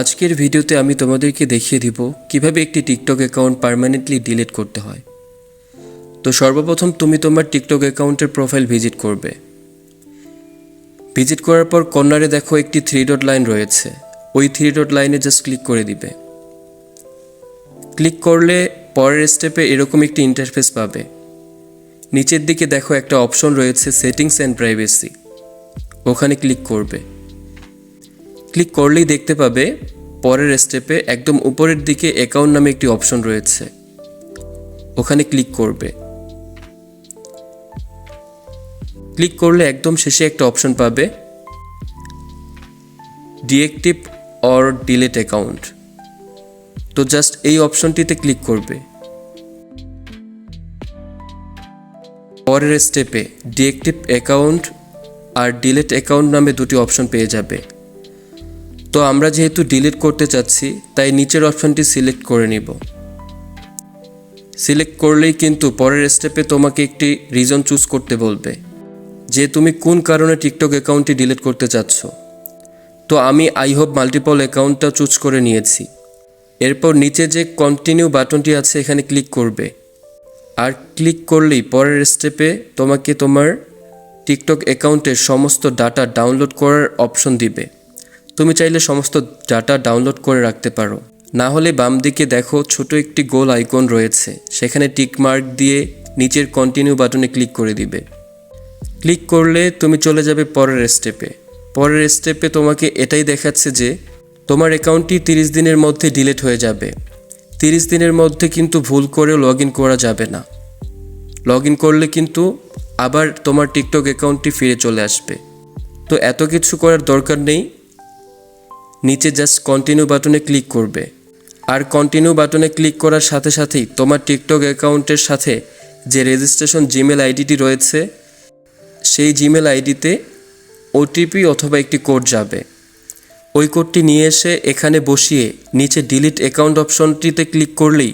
আজকের ভিডিওতে আমি তোমাদেরকে দেখিয়ে দিব কীভাবে একটি টিকটক অ্যাকাউন্ট পার্মানেন্টলি ডিলিট করতে হয়। তো সর্বপ্রথম তুমি তোমার টিকটক অ্যাকাউন্টের প্রোফাইল ভিজিট করবে। ভিজিট করার পর কর্নারে দেখো একটি থ্রি ডট লাইন রয়েছে। ওই থ্রি ডট লাইনে জাস্ট ক্লিক করে দিবে। ক্লিক করলে পরের স্টেপে এরকম একটি ইন্টারফেস পাবে। নিচের দিকে দেখো একটা অপশন রয়েছে সেটিংস অ্যান্ড প্রাইভেসি ওখানে ক্লিক করবে। ক্লিক করলেই দেখতে পাবে পরের স্টেপে একদম উপরের দিকে অ্যাকাউন্ট নামে একটি অপশন রয়েছে। ওখানে ক্লিক করবে। ক্লিক করলে একদম শেষে একটা অপশন পাবে। ডিএক্টিভ অর ডিলেট অ্যাকাউন্ট তো জাস্ট এই অপশনটিতে ক্লিক করবে। পরের স্টেপে ডিএক্টিভ অ্যাকাউন্ট আর ডিলেট অ্যাকাউন্ট নামে দুটি অপশন পেয়ে যাবে। তো আমরা যেহেতু ডিলিট করতে চাচ্ছি, তাই নিচের অপশনটি সিলেক্ট করে নিব। সিলেক্ট করলেই কিন্তু পরের স্টেপে তোমাকে একটি রিজন চুজ করতে বলবে, যে তুমি কোন কারণে টিকটক অ্যাকাউন্টটি ডিলিট করতে চাচ্ছ। তো আমি আই হোপ মাল্টিপল অ্যাকাউন্টটা চুজ করে নিয়েছি। এরপর নিচে যে কন্টিনিউ বাটনটি আছে, এখানে ক্লিক করবে। আর ক্লিক করলেই পরের স্টেপে তোমাকে তোমার টিকটক অ্যাকাউন্টের সমস্ত ডাটা ডাউনলোড করার অপশন দিবে। তুমি চাইলে সমস্ত ডাটা ডাউনলোড করে রাখতে পারো। না হলে বাম দিকে দেখো ছোট একটি গোল আইকন রয়েছে। সেখানে টিক মার্ক দিয়ে নিচের কন্টিনিউ বাটনে ক্লিক করে দিবে। ক্লিক করলে তুমি চলে যাবে পরের স্টেপে পরের স্টেপে তোমাকে এটাই দেখাচ্ছে যে, তোমার অ্যাকাউন্টটি তিরিশ দিনের মধ্যে ডিলিট হয়ে যাবে। তিরিশ দিনের মধ্যে কিন্তু ভুল করেও লগ ইন করা যাবে না। লগ ইন করলে কিন্তু আবার তোমার টিকটক অ্যাকাউন্টটি ফিরে চলে আসবে। তো এত কিছু করার দরকার নেই। নিচে জাস্ট কন্টিনিউ বাটনে ক্লিক করবে। আর কন্টিনিউ বাটনে ক্লিক করার সাথে সাথেই তোমার টিকটক অ্যাকাউন্টের সাথে যে রেজিস্ট্রেশন জিমেল আইডিটি রয়েছে, সেই জিমেল আইডিতে ওটিপি অথবা একটি কোড যাবে। ওই কোডটি নিয়ে এসে এখানে বসিয়ে নিচে ডিলিট অ্যাকাউন্ট অপশনটিতে ক্লিক করলেই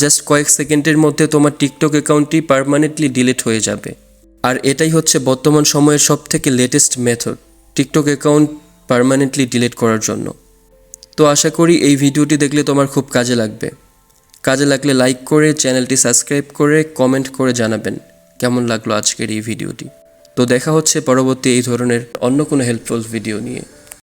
জাস্ট কয়েক সেকেন্ডের মধ্যে তোমার টিকটক অ্যাকাউন্টটি পারমানেন্টলি ডিলিট হয়ে যাবে। আর এটাই হচ্ছে বর্তমান সময়ের সবথেকে latest method TikTok account permanently delete করার জন্য। তো আশা করি এই ভিডিওটি দেখলে তোমার খুব কাজে লাগবে। কাজে লাগলে লাইক করে চ্যানেলটি সাবস্ক্রাইব করে কমেন্ট করে জানাবেন কেমন লাগল আজকের এই ভিডিওটি। তো দেখা হচ্ছে পরবর্তী এই ধরনের অন্য কোনো হেল্পফুল ভিডিও নিয়ে।